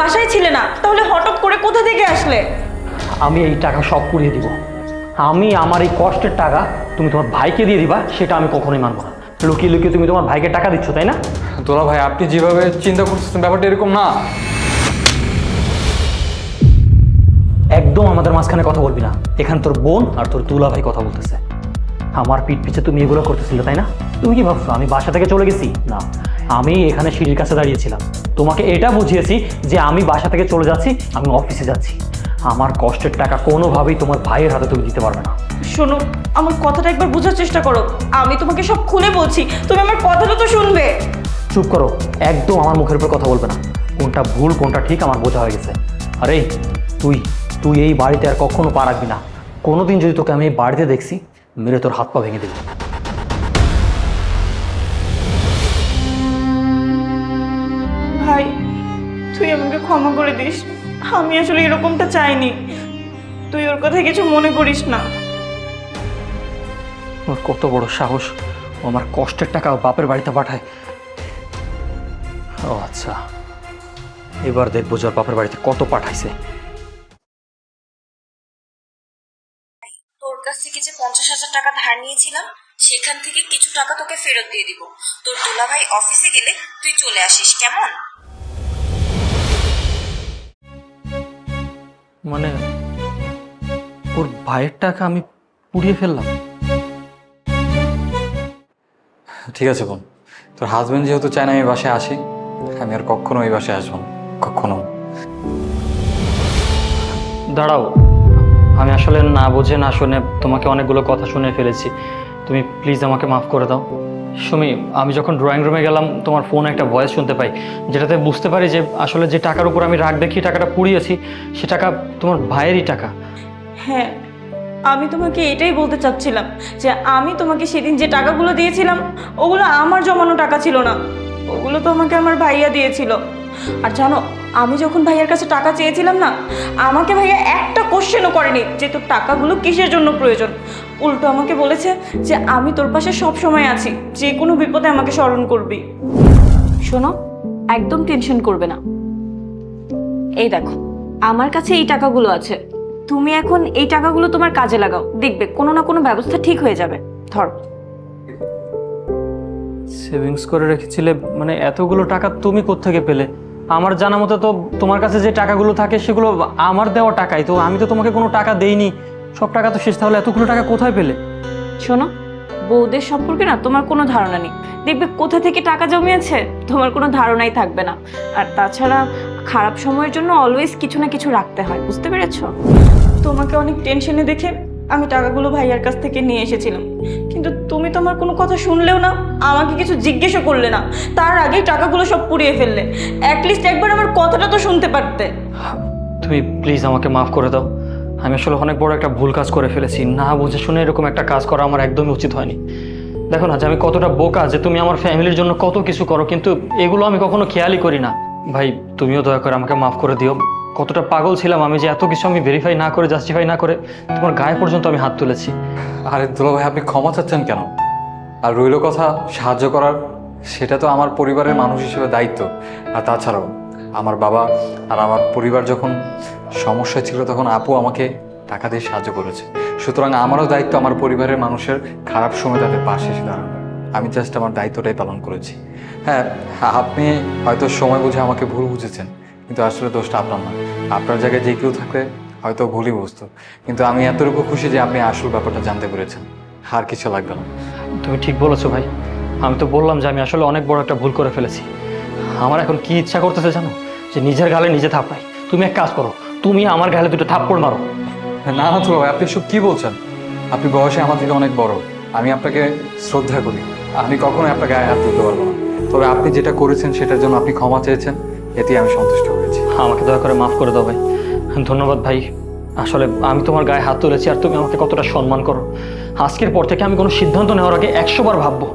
বাসায় ছিলে না তাহলে হঠাৎ করে কোথা থেকে আসলে? আমি এই টাকা সব পুড়িয়ে দিব। আমি আমার এই কষ্টের টাকা তুমি তোমার ভাইকে দিয়ে দিবা সেটা আমি কখনোই মানবো না। লুকিয়ে লুকিয়ে তুমি তোমার ভাইকে টাকা দিচ্ছ তাই না? দোলা ভাই আপনি যেভাবে চিন্তা করতেছেন ব্যাপারটা এরকম না। একদম আমাদের মাঝখানে কথা বলবি না। এখানে তোর বোন আর তোর দুলা ভাই কথা বলতেছে। আমার পিঠ পিছে তুমি এগুলো করতেছিলে তাই না? তুমি কি ভাবছ আমি বাসা থেকে চলে গেছি? না। আমি এখানে সিঁড়ির কাছে দাঁড়িয়েছিলাম। তোমাকে এটা বুঝিয়েছি যে আমি বাসা থেকে চলে যাচ্ছি আমি অফিসে যাচ্ছি। আমার কষ্টের টাকা কোনোভাবেই তোমার ভাইয়ের হাতে তুমি দিতে পারবে না। শোনো আমার কথাটা একবার বোঝার চেষ্টা করো। আমি তোমাকে সব খুলে বলছি তুমি আমার কথাটা তো শুনবে। চুপ করো একদম আমার মুখের উপর কথা বলবে না। কোনটা ভুল কোনটা ঠিক আমার বোঝা হয়ে গেছে। আরে তুই তুই এই বাড়িতে আর কখনো পা রাখবি না। কোনোদিন যদি তোকে আমি এই বাড়িতে দেখছি মেরে তোর হাত পা ভেঙে দেবো। ক্ষমা করে দিস। আমি আসলে এরকমটা চাইনি। তুই ওর কথা কিছু মনে করিস না। ওর কত বড় সাহস। ও আমার কষ্টের টাকা বাপের বাড়িতে পাঠায়। ও আচ্ছা। এবার দেখব যে ওর বাপের বাড়িতে কত পাঠাইছে। তোর কাছ থেকে যে পঞ্চাশ হাজার টাকা ধার নিয়েছিলাম সেখান থেকে কিছু টাকা তোকে ফেরত দিয়ে দিব। তোর দুলাভাই অফিসে গেলে তুই চলে আসিস কেমন? মানে ওর ভাইয়ের টাকা আমি পুড়িয়ে ফেললাম। ঠিক আছে বোন। তোর হাজবেন্ড যেহেতু চায় না আমি বাসায় আসি আমি আর কখনো এই বাসায় আসব না। কখনো। দাঁড়াও আমি আসলে না বুঝে না শুনে তোমাকে অনেকগুলো কথা শুনে ফেলেছি। তুমি প্লিজ আমাকে মাফ করে দাও। সুমি, আমি যখন ড্রয়িং রুমে গেলাম, তোমার ফোন একটা ভয়েস শুনতে পাই, যেটাতে বুঝতে পারি যে আসলে যে টাকার উপর আমি রাগ দেখিয়ে টাকাটা পুড়িয়েছি, সে টাকা তোমার ভাইয়েরই টাকা। হ্যাঁ আমি তোমাকে এটাই বলতে চাচ্ছিলাম যে আমি তোমাকে সেদিন যে টাকাগুলো দিয়েছিলাম, ওগুলো আমার জমানো টাকা ছিল না। ওগুলো তো আমাকে আমার ভাইয়া দিয়েছিল। আর জানো, আমি যখন ভাইয়ার কাছে টাকা চেয়েছিলাম না, আমাকে ভাইয়া একটা কোশ্চেনও করেনি যে তোর টাকাগুলো কিসের জন্য প্রয়োজন? উল্টো আমাকে বলেছে যে আমি তোর পাশে সব সময় আছি, যে কোনো বিপদে আমাকে স্মরণ করবি। শোনো, একদম টেনশন করবে না। এই দেখো, আমার কাছে এই টাকাগুলো আছে। তুমি এখন এই টাকাগুলো তোমার কাজে লাগাও। দেখবে, কোনো না কোনো ব্যবস্থা ঠিক হয়ে যাবে। ধর। সেভিংস করে রেখেছিলে মানে এতগুলো টাকা তুমি কোত্থেকে পেলে? আমার জানা মতো তো তোমার কাছে যে টাকাগুলো থাকে, সেগুলো আমার দেওয়া টাকাই। তো আমি তো তোমাকে কোনো টাকা দেইনি। সব টাকা তো শেষ তাহলে এতগুলো টাকা কোথায় পেলে? শোনো বউদের সম্পর্কে না তোমার কোনো ধারণা নেই। দেখবে কোথা থেকে টাকা জমিয়েছে তোমার কোনো ধারণাই থাকবে না। আর তাছাড়া খারাপ সময়ের জন্য অলওয়েজ কিছু না কিছু রাখতে হয় বুঝতে পেরেছ? তোমাকে অনেক টেনশনে দেখে আমি টাকাগুলো ভাইয়ার কাছ থেকে নিয়ে এসেছিলাম। কিন্তু তুমি তো আমার কোনো কথা শুনলেও না আমাকে কিছু জিজ্ঞেসও করলে না। তার আগেই টাকাগুলো সব পুড়িয়ে ফেললে। অ্যাটলিস্ট একবার আমার কথাটা তো শুনতে পারতে। তুমি প্লিজ আমাকে মাফ করে দাও। আমি আসলে অনেক বড় একটা ভুল কাজ করে ফেলেছি। না বুঝে শুনে এরকম একটা কাজ করা আমার একদমই উচিত হয়নি। দেখো না যে আমি কতটা বোকা যে তুমি আমার ফ্যামিলির জন্য কত কিছু করো, কিন্তু এগুলো আমি কখনো খেয়ালই করি না। ভাই, তুমিও দয়া করে আমাকে মাফ করে দিও। কতটা পাগল ছিলাম আমি যে এত কিছু আমি ভেরিফাই না করে জাস্টিফাই না করে তোমার গায়ে পর্যন্ত আমি হাত তুলেছি। আরে দুলা ভাই, আপনি ক্ষমা চাচ্ছেন কেন? আর রইল কথা সাহায্য করার, সেটা তো আমার পরিবারের মানুষ হিসেবে দায়িত্ব। আর তাছাড়াও আমার বাবা আর আমার পরিবার যখন সমস্যা ছিল তখন আপু আমাকে টাকা দিয়ে সাহায্য করেছে। সুতরাং আমারও দায়িত্ব আমার পরিবারের মানুষের খারাপ সময় তাদের পাশে এসে আমি জাস্ট আমার দায়িত্বটাই পালন করেছি। হ্যাঁ আপনি হয়তো সময় বুঝে আমাকে ভুল বুঝেছেন, কিন্তু আসলে দোষটা আপনার না। আপনার জায়গায় যে কেউ থাকলে হয়তো ভুলই বুঝতো। কিন্তু আমি এতটুকু খুশি যে আপনি আসল ব্যাপারটা জানতে পেরেছেন। আর কিছু লাগবে না। তুমি ঠিক বলেছ ভাই। আমি তো বললাম যে আমি আসলে অনেক বড় একটা ভুল করে ফেলেছি। আমার এখন কি ইচ্ছা করতেছে জানো? যে নিজের গালে নিজে থাপড়াই। তুমি এক কাজ করো তুমি আমার গালে দুটো থাপ্পড় মারো। না না তো আপনি সব কি বলছেন? আপনি বয়সে আমার থেকে অনেক বড়। আমি আপনাকে শ্রদ্ধা করি। আমি কখনোই আপনার গায়ে হাত তুলতে পারব না। তবে আপনি যেটা করেছেন সেটার জন্য আপনি ক্ষমা চেয়েছেন এতেই আমি সন্তুষ্ট হয়েছি। আমাকে দয়া করে মাফ করে দাও ভাই। ধন্যবাদ ভাই। আসলে আমি তোমার গায়ে হাত তুলেছি আর তুমি আমাকে কতটা সম্মান করো। আজকের পর থেকে আমি কোনো সিদ্ধান্ত নেওয়ার আগে একশোবার ভাববো।